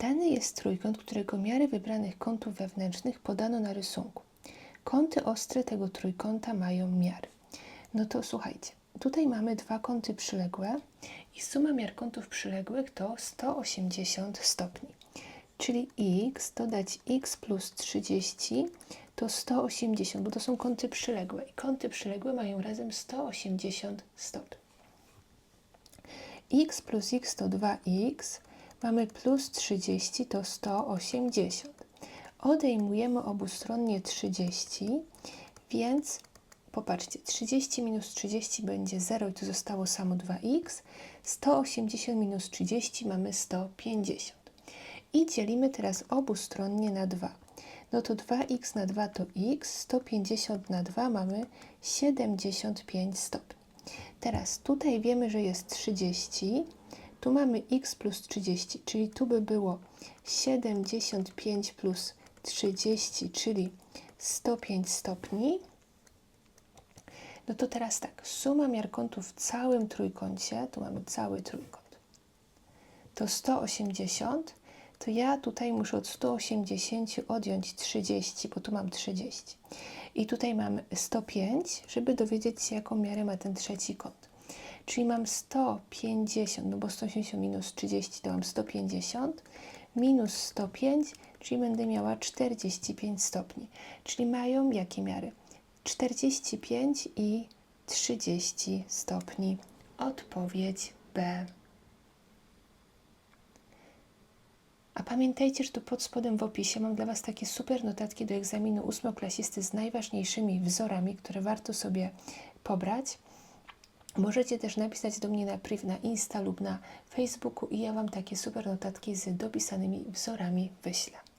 Dany jest trójkąt, którego miary wybranych kątów wewnętrznych podano na rysunku. Kąty ostre tego trójkąta mają miary. No to słuchajcie, tutaj mamy dwa kąty przyległe i suma miar kątów przyległych to 180 stopni. Czyli x dodać x plus 30 to 180, bo to są kąty przyległe i kąty przyległe mają razem 180 stopni. x plus x to 2x, mamy plus 30 to 180. Odejmujemy obustronnie 30, więc popatrzcie, 30 minus 30 będzie 0 i tu zostało samo 2x. 180 minus 30 mamy 150. I dzielimy teraz obustronnie na 2. No to 2x na 2 to x, 150 na 2 mamy 75 stopni. Teraz tutaj wiemy, że jest 30, tu mamy x plus 30, czyli tu by było 75 plus 30, czyli 105 stopni. No to teraz tak, suma miar kątów w całym trójkącie, tu mamy cały trójkąt, to 180, to ja tutaj muszę od 180 odjąć 30, bo tu mam 30. I tutaj mam 105, żeby dowiedzieć się, jaką miarę ma ten trzeci kąt. Czyli mam 150, no bo 180 minus 30 to mam 150, minus 105, czyli będę miała 45 stopni. Czyli mają jakie miary? 45 i 30 stopni. Odpowiedź B. A pamiętajcie, że tu pod spodem w opisie mam dla Was takie super notatki do egzaminu ósmoklasisty z najważniejszymi wzorami, które warto sobie pobrać. Możecie też napisać do mnie na priv na Insta lub na Facebooku i ja Wam takie super notatki z dopisanymi wzorami wyślę.